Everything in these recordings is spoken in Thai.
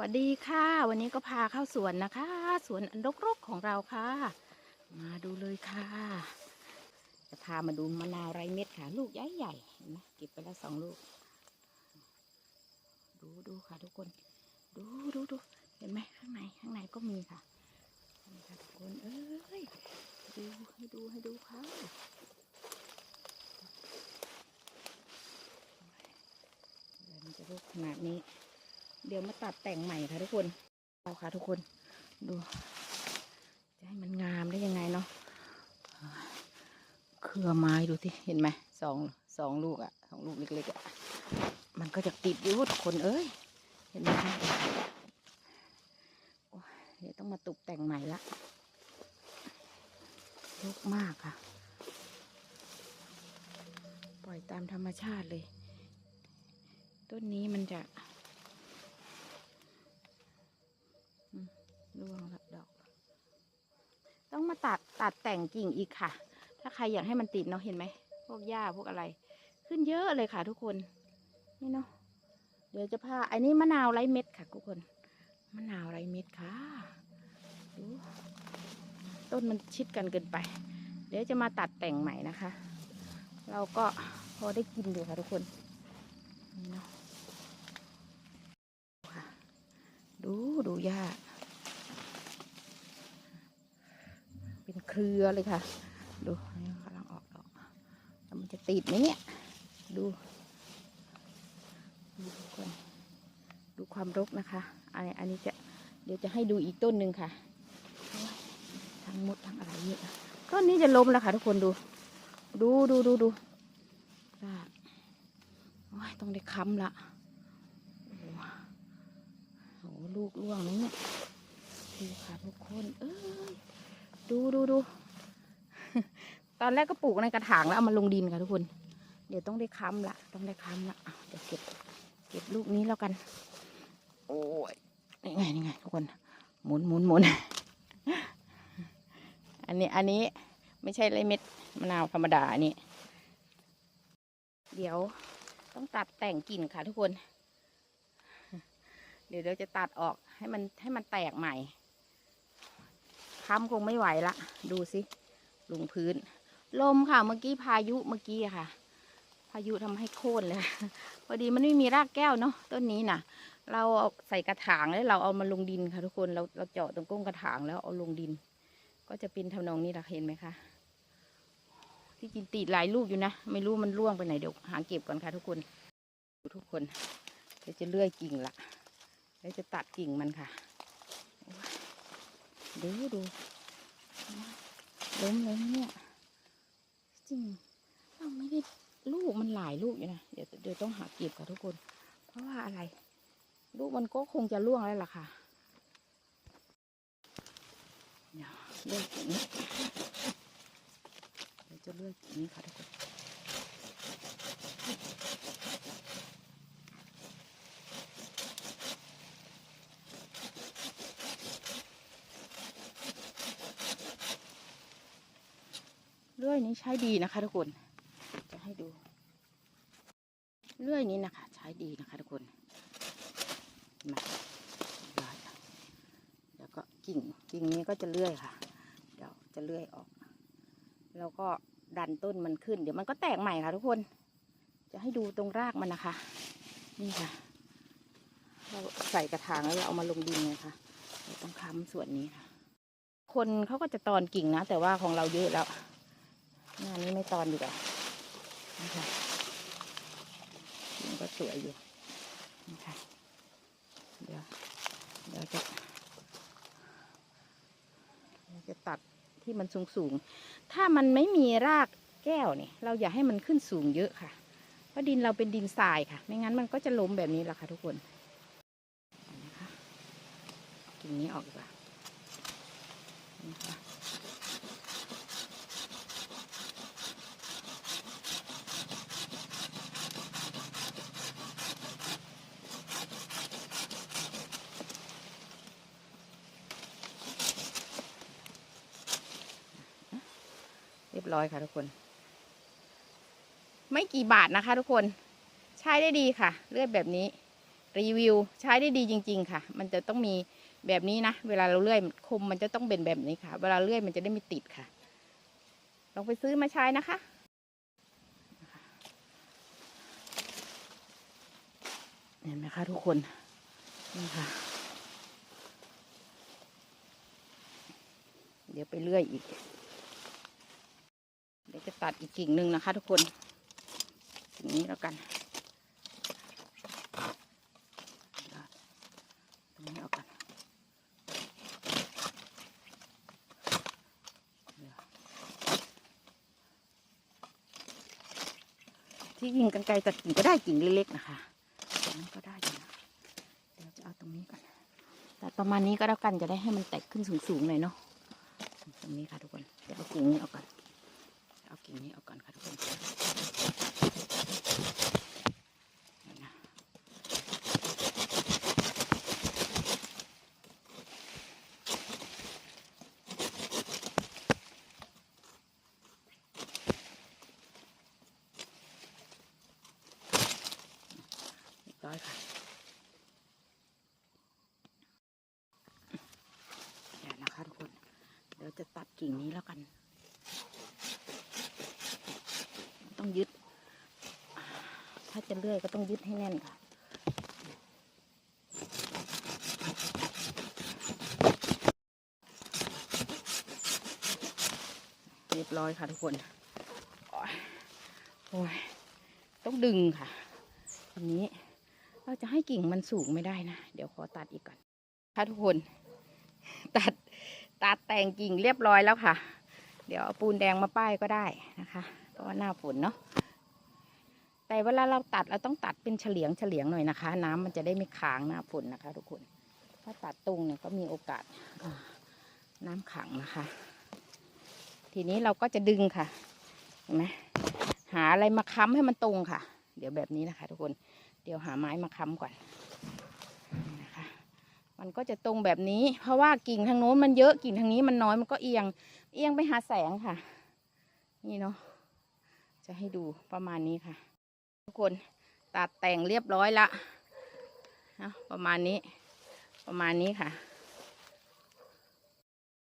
วัสดีค่ะ วันนี้ก็พาเข้าสวนนะคะ สวนอันรกๆของเราค่ะ มาดูเลยค่ะ จะพามาดูมะนาวไรเม็ดค่ะ ลูกใหญ่ๆเห็นไหมเก็บไปแล้วสองลูก ดูดูค่ะทุกคน ดูดูดูเห็นไหมข้างในข้างในก็มีค่ะนี่ค่ะทุกคนเอ้ยดูให้ดูให้ดูค่ะเดี๋ยวมันจะลูกขนาดนี้ เดี๋ยวมาตัดแต่งใหม่ค่ะทุกคนเอาค่ะทุกคนดู จะให้มันงามได้ยังไงเนาะเครือไม้ดูที่เห็นไหมสองสองลูกอะสองลูกเล็กๆอะมันก็จะติดอยู่ทุกคนเอ้ยเห็นไหมคะโอ้ยเดี๋ยวต้องมาตกแต่งใหม่ละลกมากค่ะ ปล่อยตามธรรมชาติเลย ต้นนี้มันจะ ร่วงละดอก ตัดตัดแต่งกิ่งอีกค่ะ ถ้าใครอยากให้มันติดเนาะเห็นไหมพวกหญ้าพวกอะไร ขึ้นเยอะเลยค่ะ ทุกคนนี่เนาะเดี๋ยวจะพาอันนี้มะนาวไร้เม็ดค่ะ ทุกคนมะนาวไร้เม็ดค่ะดูต้นมันชิดกันเกินไป เดี๋ยวจะมาตัดแต่งใหม่นะคะ เราก็พอได้กินดูค่ะทุกคนนี่เนาะค่ะดูดูหญ้า เป็นเครือเลยค่ะ ดูนี่กำลังออกดอกแล้วมันจะติดไหมเนี่ย ดูดูทุกคนดูความรกนะคะอันนี้อันนี้จะเดี๋ยวจะให้ดูอีกต้นหนึ่งค่ะ ทั้งหมดทั้งอะไรเนี่ยต้นนี้จะล้มแล้วค่ะทุกคนดู ดูดูดูดูรากโอ้ยต้องได้ค้ำละโอ้โหลูกร่วงแล้วเนี่ยดูค่ะทุกคน เอ้ย ดูดูดู ตอนแรกก็ปลูกในกระถางแล้วเอามาลงดินค่ะทุกคน เดี๋ยวต้องได้ค้ำละต้องได้ค้ำละอะเดี๋ยวเก็บเก็บลูกนี้แล้วกัน โอ้ยนี่ไงนี่ไงทุกคน หมุนหมุนหมุนอันนี้อันนี้ไม่ใช่ไรเม็ดมะนาวธรรมดาอันนี้ เดี๋ยวต้องตัดแต่งกิ่งค่ะทุกคน เดี๋ยวเราจะตัดออกให้มันให้มันแตกใหม่ ค้ำคงไม่ไหวละ ดูสิลงพื้น ลมค่ะ เมื่อกี้พายุเมื่อกี้ค่ะ พายุทำให้โค่นเลย พอดีมันไม่มีรากแก้วเนาะต้นนี้น่ะ เราเอาใส่กระถางแล้วเราเอามาลงดินค่ะทุกคนเราเราเจาะตรงก้นกระถางแล้วเอาลงดิน ก็จะเป็นทำนองนี้ละเห็นไหมคะที่จริงติดหลายลูกอยู่นะ ไม่รู้มันร่วงไปไหนเดี๋ยวหาเก็บก่อนค่ะทุกคนทุกคนเดี๋ยวจะเลื่อยกิ่งละแล้วจะตัดกิ่งมันค่ะ ดูดูล้มเลยเนี่ย จริงเราไม่ได้ลูกมันหลายลูกอยู่นะ เดี๋ยวเดี๋ยวต้องหาเก็บค่ะทุกคน เพราะว่าอะไร ลูกมันก็คงจะร่วงแล้วล่ะค่ะเดี๋ยวเลื่อกนี้เดี๋ยวจะเลื่อกนี้ค่ะทุกคน เลื่อยนี้ใช้ดีนะคะทุกคน จะให้ดู เลื่อยนี้นะคะ ใช้ดีนะคะทุกคนมาดแล้วก็กิ่งกิ่งนี้ก็จะเลื่อยค่ะ เดี๋ยวจะเลื่อยออก แล้วก็ดันต้นมันขึ้น เดี๋ยวมันก็แตกใหม่ค่ะทุกคน จะให้ดูตรงรากมันนะคะ นี่ค่ะ เราใส่กระถางแล้วเราเอามาลงดินไงคะเราต้องค้ำส่วนนี้ค่ะ คนเขาก็จะตอนกิ่งนะ แต่ว่าของเราเยอะแล้ว งานนี้ไม่ตอนดีกว่านะคะมันก็สวยอยู่นะคะเดี๋ยวเดี๋ยวจะจะตัดที่มันสูงสูง ถ้ามันไม่มีรากแก้วเนี่ย เราอย่าให้มันขึ้นสูงเยอะค่ะ เพราะดินเราเป็นดินทรายค่ะ ไม่งั้นมันก็จะล้มแบบนี้แหละค่ะทุกคนนะคะกิ่งนี้ออกดีกว่านะคะ ยบร้อยค่ะทุกคน ไม่กี่บาทนะคะทุกคน ใช้ได้ดีค่ะ เลือดแบบนี้ รีวิวใช้ได้ดีจริง ๆ ค่ะ มันจะต้องมีแบบนี้นะ เวลาเราเลื่อยคมมันจะต้องเป็นแบบนี้ค่ะ เวลาเลื่อยมันจะได้ไม่ติดค่ะ ลองไปซื้อมาใช้นะคะเห็นไหมคะทุกคนนี่ค่ะ เดี๋ยวไปเลื่อยอีก ตัดอีกกิ่งหนึ่งนะคะ ทุกคนกิ่งนี้แล้วกันตรงนี้เอากันที่ยิงกันไกลตัดกิ่งก็ได้กิ่งเล็กๆนะคะตรงนั้นก็ได้นะเดี๋ยวจะเอาตรงนี้ก่อนแต่ประมาณนี้ก็แล้วกันจะได้ให้มันแตกขึ้นสูงๆหน่อยเนาะตรงนี้ค่ะทุกคนเดี๋ยวเอากิ่งนี้ออกก่อนเอากิ่งนี้ออกก่อนค่ะทุกคนเดี๋ยวนะ เรียบร้อยค่ะเดี๋ยวนะคะทุกคน เดี๋ยวจะตัด กิ่งนี้แล้วกัน ต้องยึด ถ้าจะเลื่อยก็ต้องยึดให้แน่นค่ะเรียบร้อยค่ะทุกคน โอ้ยอยต้องดึงค่ะทีนี้เราจะให้กิ่งมันสูงไม่ได้นะ เดี๋ยวขอตัดอีกก่อน ค่ะทุกคน ตัด ตัดแต่งกิ่งเรียบร้อยแล้วค่ะ เดี๋ยวเอาปูนแดงมาป้ายก็ได้นะคะเพราะว่าหน้าฝนเนาะแต่เวลาเราตัดเราต้องตัดเป็นเฉลียงเฉลียงหน่อยนะคะ น้ำมันจะได้ไม่ค้างหน้าฝนนะคะ ทุกคนถ้าตัดตรงเนี่ยก็มีโอกาสน้ำขังนะคะ ทีนี้เราก็จะดึงค่ะเห็นไหมหาอะไรมาค้ำให้มันตรงค่ะ เดี๋ยวแบบนี้นะคะ ทุกคนเดี๋ยวหาไม้มาค้ำก่อน มันก็จะตรงแบบนี้ เพราะว่ากิ่งทางโน้นมันเยอะกิ่งทางนี้มันน้อยมันก็เอียง เอียงไปหาแสงค่ะ นี่เนาะจะให้ดูประมาณนี้ค่ะ ทุกคนตัดแต่งเรียบร้อยละนะประมาณนี้ ประมาณนี้ค่ะ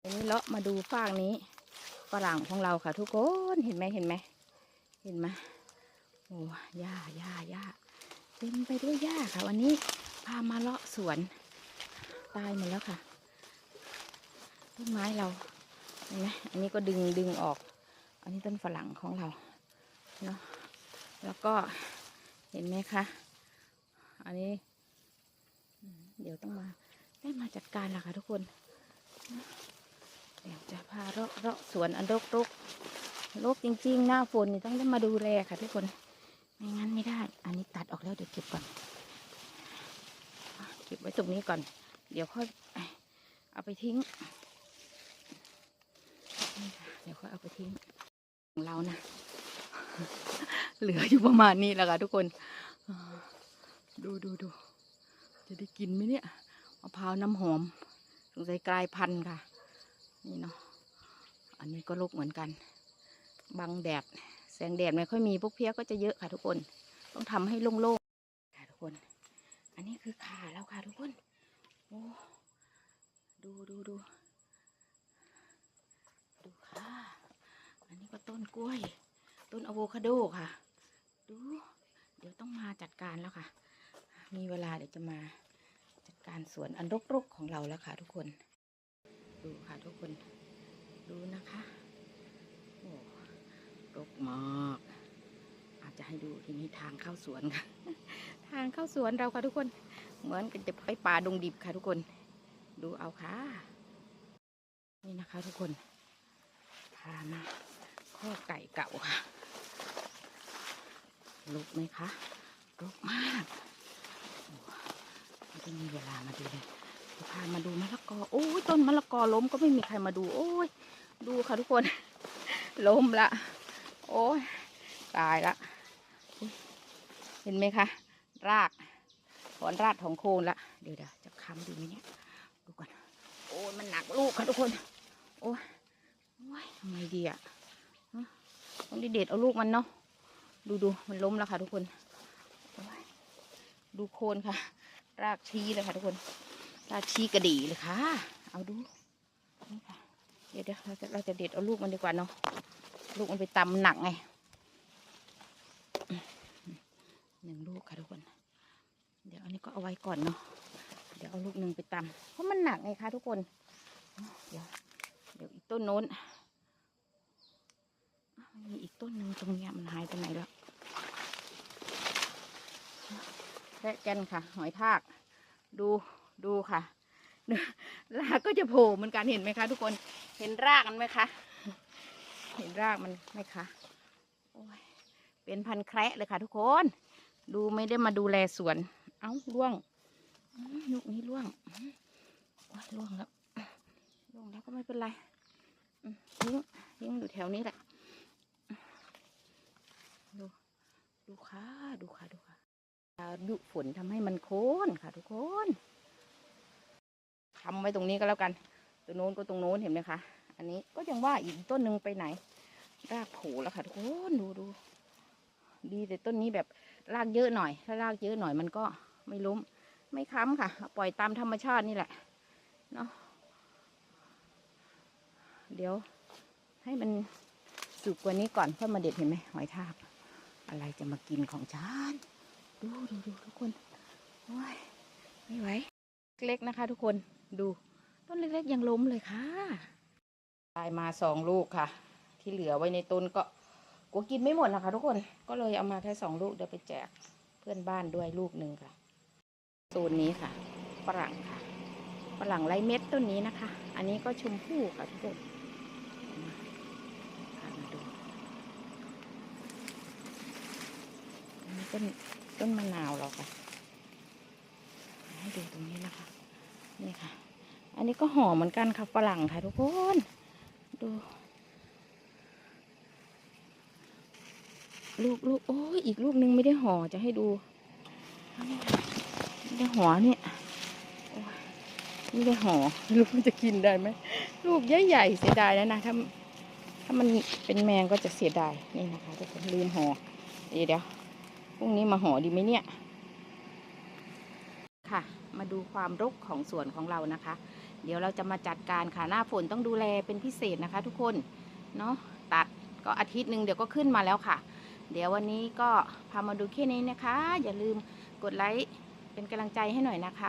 ทีนี้เลาะมาดูฟากนี้ฝรั่งของเราค่ะ ทุกคนเห็นไหมเห็นไหมเห็นไหมโอ้หญ้าหญ้าหญ้าเต็มไปด้วยหญ้าค่ะ วันนี้พามาเลาะสวน ตายหมดแล้วค่ะ ต้นไม้เราเห็นไหมอันนี้ก็ดึงดึงออก อันนี้ต้นฝรั่งของเราเนาะแล้วก็เห็นไหมคะอันนี้ เดี๋ยวต้องมาได้มาจัดการละค่ะทุกคนเดี๋ยวจะพาเลาะเลาะสวนอันรกรกรกจริงๆ หน้าฝนนี่ต้องได้มาดูแลค่ะทุกคนไม่งั้นไม่ได้ อันนี้ตัดออกแล้วเดี๋ยวเก็บก่อน เก็บไว้ตรงนี้ก่อน เดี๋ยวค่อยเอาไปทิ้ง เดี๋ยวค่อยเอาไปทิ้งของเรานะ เหลืออยู่ประมาณนี้แหละค่ะทุกคน ดูดูดู จะได้กินไหมเนี่ยมะพร้าวน้ำหอม สงสัยกลายพันธุ์ค่ะ นี่เนาะ อันนี้ก็ลกเหมือนกัน บังแดด แสงแดดไม่ค่อยมีพวกเพี้ยก็จะเยอะค่ะทุกคน ต้องทำให้โล่งๆ ค่ะทุกคน อันนี้คือขาแล้วค่ะทุกคน ดู ดูค่ะ อันนี้ก็ต้นกล้วย ต้นอะโวคาโดค่ะ ดู เดี๋ยวต้องมาจัดการแล้วค่ะ มีเวลาเดี๋ยวจะมาจัดการสวนอันรกๆของเราแล้วค่ะ ทุกคน ดูค่ะทุกคน ดูนะคะ โอ้รกมากอาจจะให้ดูทีนี้ทางเข้าสวนค่ะ ทางเข้าสวนเราค่ะทุกคน เหมือนกันจะไปป่าดงดิบค่ะทุกคน ดูเอาค่ะ นี่นะคะทุกคนพามาข้อไก่เก่าค่ะรกไหมคะรกมากไม่ได้มีเวลามาดูเลยพามาดูมะละกอโอ้ยต้นมะละกอล้มก็ไม่มีใครมาดู โอ้ย ดูค่ะทุกคน ล้มละ โอ้ยตายละเห็นไหมคะ รากถอนรากของโคนละเดี๋ยวเดี๋ยวจะค้ำดูไหมเนี่ย ดูก่อนโอ้ยมันหนักลูกค่ะทุกคน โอ้ยโอ้ยทำไงดีอะฮะต้องดีเด็ดเอาลูกมันเนาะดูดูมันล้มแล้วค่ะทุกคนโอ้ยดูโคนค่ะ รากชี้เลยค่ะทุกคน รากชี้กระดีเลยค่ะ เอาดูนี่ค่ะเดี๋ยวเดี๋ยวเราจะเราจะเด็ดเอาลูกมันดีกว่าเนาะลูกมันไปตำหนักไงหนึ่งลูกค่ะทุกคน เดี๋ยวอันนี้ก็เอาไว้ก่อนเนาะเดี๋ยวเอาลูกหนึ่งไปตำเพรา มันหนักไงคะทุกคน เดี๋ยวเดี๋ยวอีกต้นโน้นอ้าวมันมีอีกต้นหนึ่งตรงเนี้ยมันหายไปไหนแล้วแระกันค่ะ หอยทาก ดูดูค่ะรากก็จะโผล่เหมือนกันเห็นไหมคะ ทุกคนเห็นรากมันไหมคะ เห็นรากมันไหมคะโอ้ยเป็นพันแคระเลยค่ะ ทุกคน ดูไม่ได้มาดูแลสวน เอ้าล่วงอื้อลูกนี้ล่วง ล่วงแล้วล่วงแล้วก็ไม่เป็นไรอืมทิ้งทิ้งอยู่แถวนี้แหละ ดู ดูค่ะ ดูค่ะ ดูค่ะดุฝนทำให้มันโค่นค่ะ ทุกคนทำไว้ตรงนี้ก็แล้วกัน ตรงโน้นก็ตรงโน้นเห็นไหมคะ อันนี้ก็ยังว่าอีกต้นหนึ่งไปไหน รากโผล่แล้วค่ะทุกคนดูดู ดีแต่ต้นนี้แบบรากเยอะหน่อย ถ้ารากเยอะหน่อยมันก็ไม่ล้ม ไม่ค้ำค่ะ ปล่อยตามธรรมชาตินี่แหละ เนาะเดี๋ยวให้มันสุกกว่านี้ก่อนค่อมาเด็ดเห็นไหมหอยทาก อะไรจะมากินของฉันดูดูดูทุกคนโอ้ยไม่ไหวเล็กนะคะ ทุกคนดูต้นเล็กๆยังล้มเลยค่ะได้มาสองลูกค่ะ ที่เหลือไว้ในต้นก็กูกินไม่หมดนะคะ ทุกคนก็เลยเอามาแค่สองลูกเดี๋ยวไปแจกเพื่อนบ้านด้วยลูกหนึ่งค่ะโซนนี้ค่ะฝรั่งค่ะ ฝรั่งไรเม็ดต้นนี้นะคะ อันนี้ก็ชมพู่ค่ะทุกคนพามาดูนนี้ต้นต้นมะนาวเราค่ะ ให้ดูตรงนี้นะคะ นี่ค่ะ อันนี้ก็หอมเหมือนกันค่ะฝรั่งค่ะทุกคน ดู ลูกลูกโอ้ยอีกลูกนึงไม่ได้ห่อจะให้ดู ไม่ได้ห่อเนี่ย ไม่ได้ห่อไม่รู้มันจะกินได้ไหมลูกใหญ่ๆเสียดายแล้วนะถ้าถ้ามันเป็นแมงก็จะเสียดายนี่นะคะทุกคนลืมห่อเดี๋ยวเดี๋ยวพรุ่งนี้มาห่อดีไหมเนี่ย ค่ะ มาดูความรกของสวนของเรานะคะ เดี๋ยวเราจะมาจัดการค่ะหน้าฝนต้องดูแลเป็นพิเศษนะคะ ทุกคนเนาะตัดก็อาทิตย์หนึ่งเดี๋ยวก็ขึ้นมาแล้วค่ะ เดี๋ยววันนี้ก็พามาดูแค่นี้นะคะ อย่าลืมกดไลค์เป็นกำลังใจให้หน่อยนะคะ